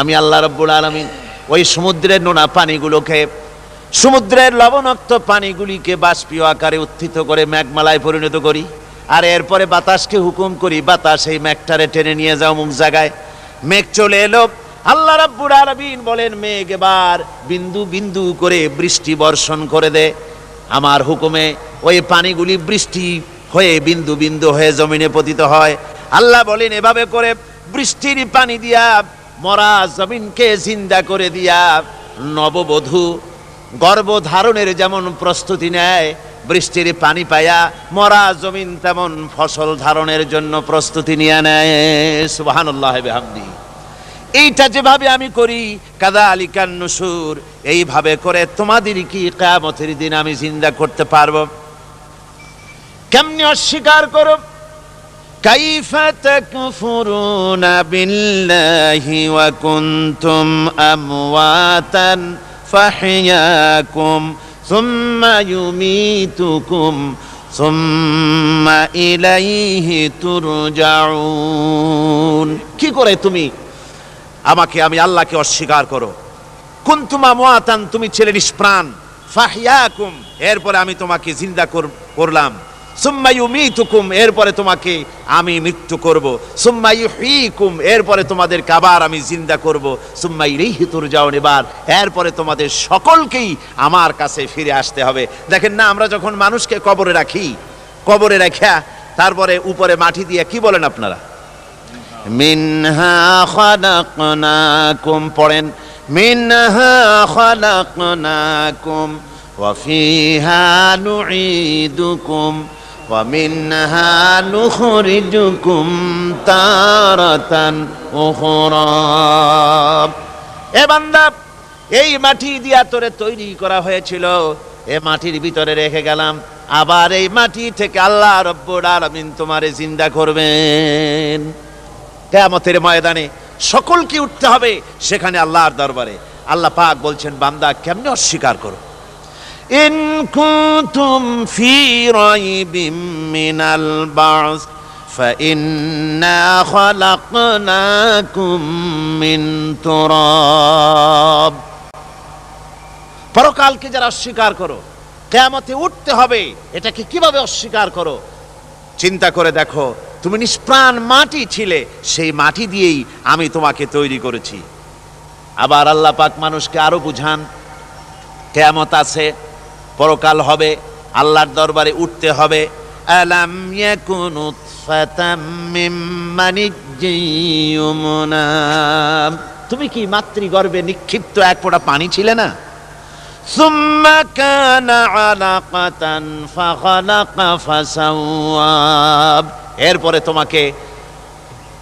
আমি আল্লাহ রব্বুল আলমিন ওই সমুদ্রের নোনা পানিগুলোকে, সমুদ্রের লবণাক্ত পানিগুলিকে বাষ্পীয় আকারে উত্থিত করে মেঘমালায় পরিণত করি। আর এরপরে বাতাসকে হুকুম করি, বাতাস এই মেঘটারে টেনে নিয়ে যাও মুখ জায়গায়। মেঘ চলে এলো। আল্লাহ রাব্বুল আরবিন বলেন, মেঘ এবার বিন্দু বিন্দু করে বৃষ্টি বর্ষণ করে দে। আমার হুকুমে ওই পানিগুলি বৃষ্টি হয়ে বিন্দু বিন্দু হয়ে জমিনে পতিত হয়। আল্লাহ বলেন, এভাবে করে বৃষ্টির পানি দিয়া মরা জমিনকে জিন্দা করে দিয়া নববধূ গর্ভধারণের যেমন প্রস্তুতি নেয়, বৃষ্টির পানি পায়া মরা জমিন তেমন ফসল ধারণের জন্য প্রস্তুতি নিয়ে নেয়। সুবহানাল্লাহ এইটা যেভাবে আমি করি কাদা আলিকান নসুর, এইভাবে করে তোমাদের কি কেয়ামতের দিন আমি জিন্দা করতে পারব? কেমনি অস্বীকার করো? كيف تكفرون بالله وكنتم أمواتا فحياكم ثم يميتكم ثم إليه ترجعون কি করে তুমি আমাকে আমি আল্লাহকে অস্বীকার করো কুন্তুমা মোয়াতান তুমি ছেলে নিষ্প্রাণ ফাহিয়াকুম এরপরে আমি তোমাকে জিন্দা কর- করলাম সুম্মায়ুমিতুকুম এরপরে তোমাকে আমি মৃত্যু করব। সুম্মায়ুহিকুম এরপরে তোমাদের কাবার আমি জিন্দা করব। সুম্মাইরিহি তুরজাউন, এবার এরপরে তোমাদের সকলকেই আমার কাছে ফিরে আসতে হবে। দেখেন না, আমরা যখন মানুষকে কবরে রাখি, কবরে রাখিয়া তারপরে উপরে মাটি দিয়ে কি বলেন আপনারা? মিনহা কুম পড়েন, মিনহা খালাকনাকুম, ওয়া ফিহা নুঈদুকুম। ومنها نخرجكم تارة أخرى এ বান্দা এই মাটি দিয়া তোরে তৈরি করা হয়েছিল এ মাটির ভিতরে রেখে গেলাম আবার এই মাটি থেকে আল্লাহ রব্বুল আলামিন তোমারে জিন্দা করবেন কেয়ামতের ময়দানে সকলকে উঠতে হবে সেখানে আল্লাহর দরবারে আল্লাহ পাক বলছেন বান্দা কেমনে অস্বীকার করো ইন কুনতুম ফি রাইবিম মিনাল বাস فإنا خلقناكم من تراب পরকালকে যারা অস্বীকার করো কেয়ামতে উঠতে হবে এটাকে কিভাবে অস্বীকার করো চিন্তা করে দেখো তুমি নিষ্প্রাণ মাটি ছিলে সেই মাটি দিয়েই আমি তোমাকে তৈরি করেছি আবার আল্লাহ পাক মানুষকে আরো বুঝান কেয়ামত আছে পরকাল হবে, আল্লাহর দরবারে উঠতে হবে। তুমি কি মাতৃগর্ভে নিক্ষিপ্ত এক ফোঁটা পানি ছিলে না? এরপরে তোমাকে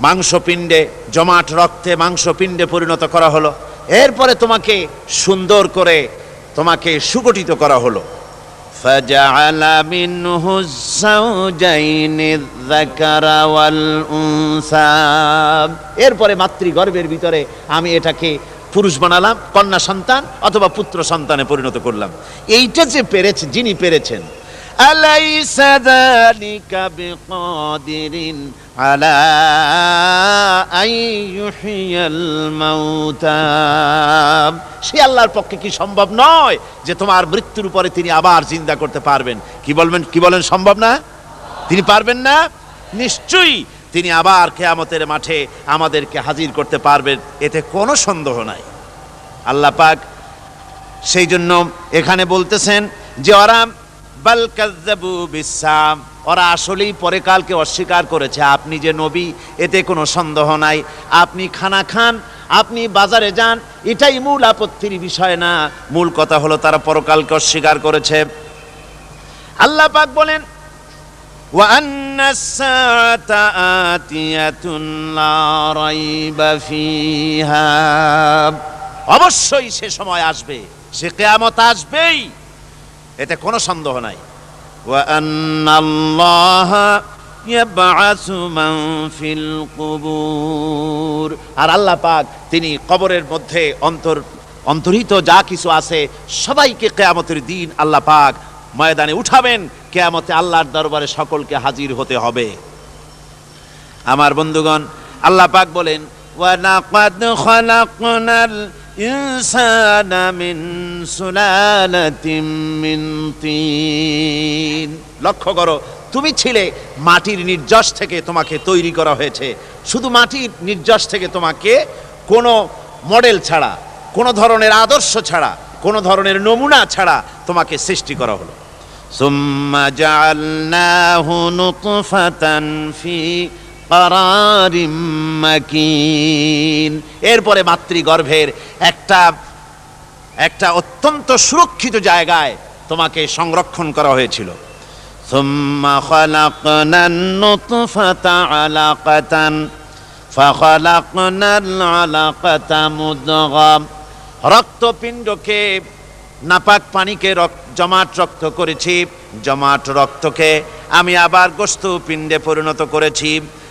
মাংসপিণ্ডে, জমাট রক্তে মাংসপিণ্ডে পরিণত করা হলো। এরপরে তোমাকে সুন্দর করে তোমাকে সুগঠিত করা হলো فجعل منه الزوجين الذكر والأنثى এরপরে মাতৃগর্ভের ভিতরে আমি এটাকে পুরুষ বানালাম কন্যা সন্তান অথবা পুত্র সন্তানে পরিণত করলাম এইটা যে পেরেছে যিনি পেরেছেন أليس ذلك بقادر على أن يحيي الموتى সে আল্লাহর পক্ষে কি সম্ভব নয় যে তোমার মৃত্যুর উপরে তিনি আবার জিন্দা করতে পারবেন কি বলবেন কি বলেন সম্ভব না তিনি পারবেন না নিশ্চয়ই তিনি আবার কেয়ামতের মাঠে আমাদেরকে হাজির করতে পারবেন এতে কোনো সন্দেহ নাই আল্লাহ পাক সেই জন্য এখানে বলতেছেন যে ওরা বিশ্বাম ওরা আসলেই পরেকালকে অস্বীকার করেছে, আপনি যে নবী, এতে কোনো সন্দেহ নাই। আপনি খানা খান, আপনি বাজারে যান, এটাই মূল আপত্তির বিষয় না। মূল কথা হলো তারা পরকালকে অস্বীকার করেছে। আল্লাহ পাক বলেন অবশ্যই সে সময় আসবে, সে কেয়ামত আসবেই। এতে কোনো সন্দেহ নাই। আর আল্লাহ পাক তিনি কবরের মধ্যে অন্তর অন্তর্হিত যা কিছু আছে সবাইকে কেয়ামতের দিন আল্লাহ পাক ময়দানে উঠাবেন। কেয়ামতে আল্লাহর দরবারে সকলকে হাজির হতে হবে। আমার বন্ধুগণ, আল্লাহ পাক বলেন, ওয়া الإنسان من سلالة من طين লক্ষ্য করো তুমি ছিলে মাটির নির্যাস থেকে তোমাকে তৈরি করা হয়েছে শুধু মাটির নির্যাস থেকে তোমাকে কোনো মডেল ছাড়া কোনো ধরনের আদর্শ ছাড়া কোনো ধরনের নমুনা ছাড়া তোমাকে সৃষ্টি করা হলো ثم جعلناه نطفة في মাকিন। এরপরে মাতৃগর্ভের একটা একটা অত্যন্ত সুরক্ষিত জায়গায় তোমাকে সংরক্ষণ করা হয়েছিল। সুম্মা খালাকনান নুতফাতা আলাকাতান, ফাখালাকনাল আলাকাতা রক্তপিণ্ডকে, নাপাক পানিকে জমাট রক্ত করেছি, জমাট রক্তকে আমি আবার গোস্তু পিণ্ডে পরিণত করেছি।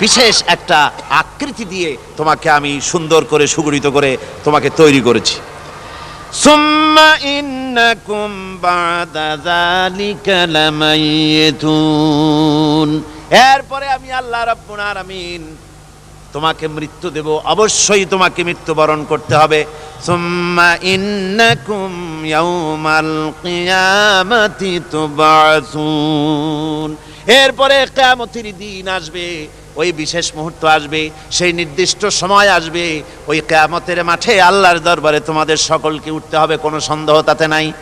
বিশেষ একটা আকৃতি দিয়ে তোমাকে আমি সুন্দর করে, সুগঠিত করে তোমাকে তৈরি করেছি। এরপরে আমি আল্লাহ রাব্বুল আলামিন তোমাকে মৃত্যু দেব। অবশ্যই তোমাকে মৃত্যুবরণ করতে হবে। সুম্মা ইন্নাকুম ইয়াউমাল কিয়ামাতি তুবাসুন। এরপরে কেয়ামতির দিন আসবে, ওই বিশেষ মুহূর্ত আসবে, সেই নির্দিষ্ট সময় আসবে, ওই কেয়ামতের মাঠে আল্লাহর দরবারে তোমাদের সকলকে উঠতে হবে, কোনো সন্দেহ তাতে নাই।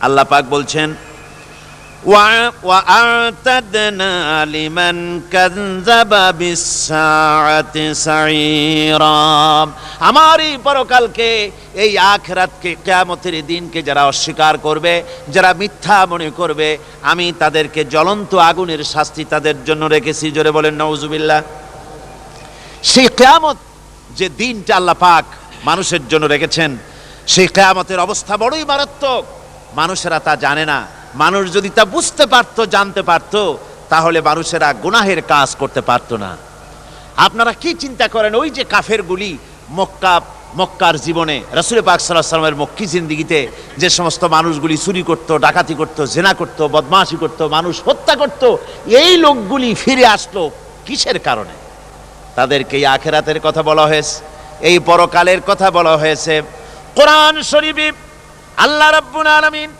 আল্লাহ পাক বলছেন وأعتدنا لمن كذب بالساعة سعيرا আমার এই পরকালকে এই আখরাতকে কিয়ামতের দিনকে যারা অস্বীকার করবে যারা মিথ্যা মনে করবে আমি তাদেরকে জ্বলন্ত আগুনের শাস্তি তাদের জন্য রেখেছি জোরে বলেন নওজুবিল্লাহ সেই কেয়ামত যে দিনটা আল্লাহ পাক মানুষের জন্য রেখেছেন সেই কেয়ামতের অবস্থা বড়ই মারাত্মক মানুষেরা তা জানে না মানুষ যদি তা বুঝতে পারতো, জানতে পারতো, তাহলে মানুষেরা গুনাহের কাজ করতে পারতো না। আপনারা কি চিন্তা করেন, ওই যে কাফেরগুলি মক্কা, মক্কার জীবনে, রসুল পাক সাল্লাহ সাল্লামের মক্কি জিন্দিগিতে যে সমস্ত মানুষগুলি চুরি করত, ডাকাতি করত, জেনা করত, বদমাশি করত, মানুষ হত্যা করত, এই লোকগুলি ফিরে আসলো কিসের কারণে? তাদেরকে এই আখেরাতের কথা বলা হয়েছে, এই পরকালের কথা বলা হয়েছে। কোরআন শরীফে আল্লাহ রাব্বুল আলামিন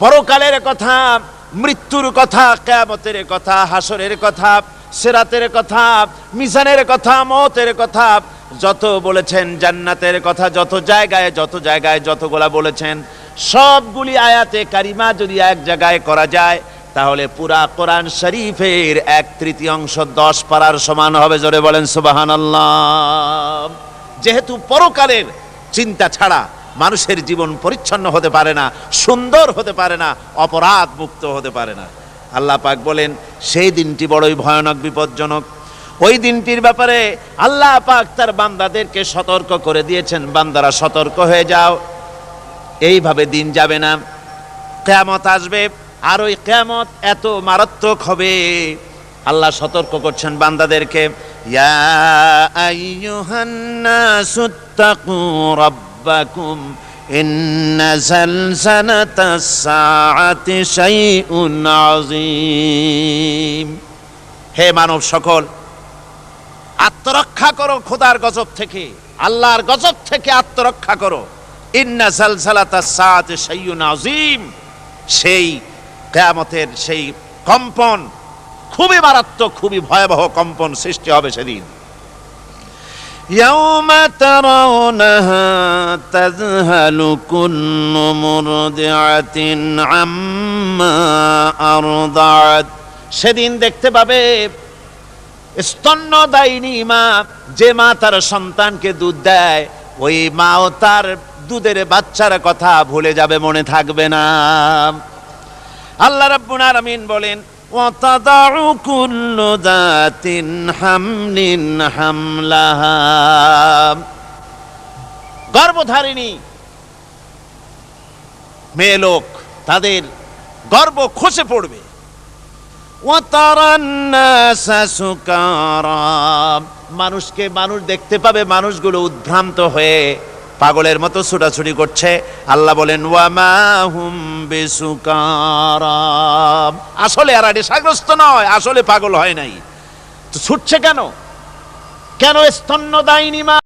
পরকালের কথা, মৃত্যুর কথা, কেয়ামতের কথা, হাসরের কথা, সেরাতের কথা, মিজানের কথা, মতের কথা, যত বলেছেন জান্নাতের কথা, যত জায়গায় যত জায়গায় যতগুলা বলেছেন, সবগুলি আয়াতে কারিমা যদি এক জায়গায় করা যায়, তাহলে পুরা কোরআন শরীফের এক তৃতীয়াংশ দশ পারার সমান হবে, জোরে বলেন সুবাহান যেহেতু পরকালের চিন্তা ছাড়া মানুষের জীবন পরিচ্ছন্ন হতে পারে না, সুন্দর হতে পারে না অপরাধ মুক্ত হতে পারে না। আল্লাহ পাক বলেন, সেই দিনটি বড়ই ভয়ানক, বিপজ্জনক। ওই দিনটির ব্যাপারে আল্লাহ পাক তার বান্দাদেরকে সতর্ক করে দিয়েছেন। বান্দারা সতর্ক হয়ে যাও। এইভাবে দিন যাবে না। কেয়ামত আসবে, আর ওই কেয়ামত এত মারাত্মক হবে। আল্লাহ সতর্ক করছেন বান্দাদেরকে, ইয়া আইয়ুহান নাসু, তাকু রাব্বাকুম ইন্না জালজালাতাস সাআতি শাইউন আযীম হে মানব সকল, আত্মরক্ষা করো খোদার গজব থেকে, আল্লাহর গজব থেকে আত্মরক্ষা করো। ইন্না জালজালাতাস সাআতি শাইউন আযীম। সেই কেয়ামতের সেই কম্পন খুবই মারাত্মক, খুবই ভয়াবহ কম্পন সৃষ্টি হবে সেদিন। يوم ترونها تذهل كل مرضعة عما أرضعت সেদিন দেখতে পাবে স্তন্যদায়িনী মা যে মা তার সন্তানকে দুধ দেয় ওই মাও তার দুধের বাচ্চার কথা ভুলে যাবে মনে থাকবে না আল্লাহ রাব্বুল আলামিন বলেন وتضع كل ذات حمل حملها গর্ভধারিণী মেয়ে লোক তাদের গর্ব খসে পড়বে وَتَرَى النَّاسَ سُكَارَى মানুষকে মানুষ দেখতে পাবে মানুষগুলো উদ্ভ্রান্ত হয়ে পাগলের মতো ছুটাছুটি করছে। আল্লাহ বলেন আসলে আর নেশাগ্রস্ত নয়, আসলে পাগল হয় নাই। তো ছুটছে কেন? কেন স্তন্যদায়িনী মা